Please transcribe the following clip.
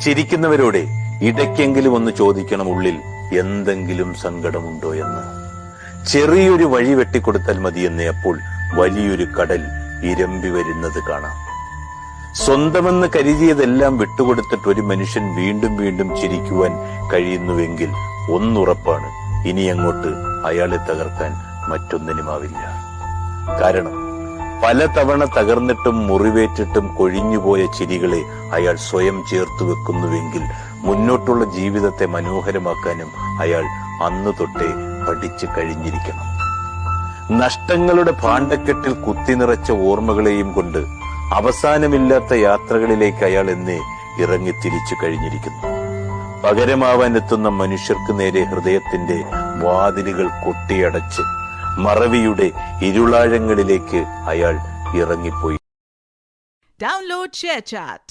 ചിരിക്കുന്നവരോട് ഇടയ്ക്കെങ്കിലും ഒന്ന് ചോദിക്കണം ഉള്ളിൽ എന്തെങ്കിലും സങ്കടമുണ്ടോ എന്ന്. ചെറിയൊരു വഴി വെട്ടിക്കൊടുത്താൽ മതിയെന്ന് അപ്പോൾ വലിയൊരു കടൽ ഇരമ്പി വരുന്നത് കാണാം. സ്വന്തമെന്ന് കരുതിയതെല്ലാം വിട്ടുകൊടുത്തിട്ട് ഒരു മനുഷ്യൻ വീണ്ടും വീണ്ടും ചിരിക്കുവാൻ കഴിയുന്നുവെങ്കിൽ ഒന്നുറപ്പാണ് ഇനി അങ്ങോട്ട് അയാളെ തകർക്കാൻ മറ്റൊന്നിനുമാവില്ല. കാരണം പലതവണ തകർന്നിട്ടും മുറിവേറ്റിട്ടും കൊഴിഞ്ഞുപോയ ചിരികളെ അയാൾ സ്വയം ചേർത്ത് വെക്കുന്നുവെങ്കിൽ മുന്നോട്ടുള്ള ജീവിതത്തെ മനോഹരമാക്കാനും അയാൾ അന്നു തൊട്ടേ പഠിച്ചു കഴിഞ്ഞിരിക്കണം. നഷ്ടങ്ങളുടെ ഭാണ്ഡക്കെട്ടിൽ കുത്തിനിറച്ച ഓർമ്മകളെയും കൊണ്ട് അവസാനമില്ലാത്ത യാത്രകളിലേക്ക് അയാൾ എന്നെ ഇറങ്ങി തിരിച്ചു കഴിഞ്ഞിരിക്കുന്നു. പകരമാവാൻ എത്തുന്ന മനുഷ്യർക്ക് നേരെ ഹൃദയത്തിന്റെ വാതിലുകൾ കൊട്ടിയടച്ച് മറവിയുടെ ഇരുളാഴങ്ങളിലേക്ക് അയാൾ ഇറങ്ങിപ്പോയി ഡൗൺലോഡ് ShareChat.